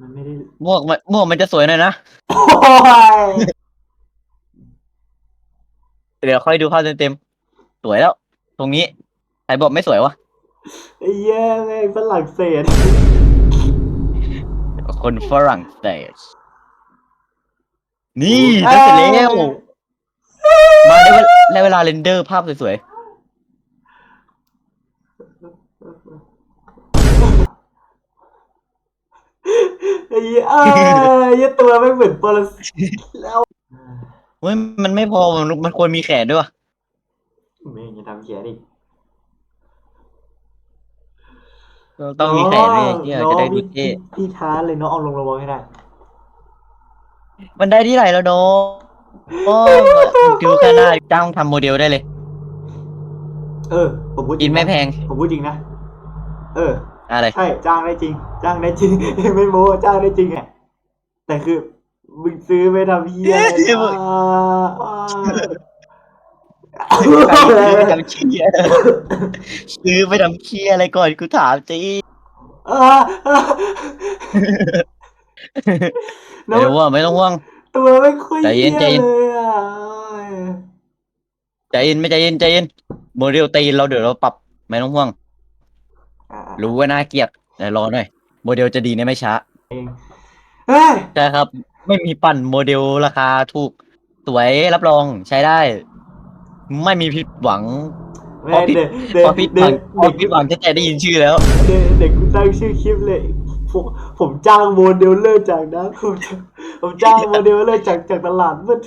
มันไม่ได้หมวกมันหมวกมันจะสวยหน่อยนะโอ้ยเดี๋ยวค่อยดูภาพเต็มๆสวยแล้ว ตรงนี้ใครบอกไม่สวยวะไอ้เหี้ยแม่งฝรั่งเศสคนฝรั่งเศสนี่ได้เสร็จแล้วมาได้เวลาได้เวลาเรนเดอร์ภาพสวยไอ้เหี้ ยเอ้ยไอ้เหี้ยตัวไม่งเหมือนปรสิตแล้วๆเฮ้ยมันไม่พอมันมันควรมีแขนด้วยวะแม่งจะทำเขียนอีกต้องมีแขนด้วยที่จะได้ดูพี่เท่พี่ท้าเลยเนาะเอาลงระวังให้ได้ มันได้ที่ไหนแล้วน้องโอ้ดูแค่หน้าจ้างทำโมเดลได้เลย เออ ผมพูดจริกินไม่แพง ผมพูดจริงนะ เออ อะไร ใช่จ้างได้จริง จ้างได้จริง ไม่โม้จ้างได้จริงไงแต่คือมึงซื้อไปทำเหี้ยอะไรเอ้ยมึงอ่าอ่าซื้อไปทำเคียซื้อไปทำเคียอะไรก่อนกูถามจริงอ่าอ่าไม่ต้องห่วงไม่ต้องห่วง ตัวไม่ค่อยใจเย็นใจเย็นเลยอะใจเย็นไม่ใจเย็นใจเย็นโมเดลตีนเราเดี๋ยวเราปรับ ไม่ต้องห่วง อ่ารู้ว่าน่าเกลียดแต่รอหน่อย โมเดลจะดีในไม่ช้าเฮ้ยใช่ครับ ไม่มีปั่นโมเดลราคาถูกสวยรับรองใช้ได้ ไม่มีผิดหวังแม่เด็กเด็พกอผิดหเด็วังกพอผิดหวังจะแต่ได้ยินชื่อแล้ว เด็กเด็กกูตั้งชื่อคลิปเลยผมผมจ้างโมเดลเลอร์จากนะผมผมจ้างโมเดลเลอร์จากจากตลาดมืด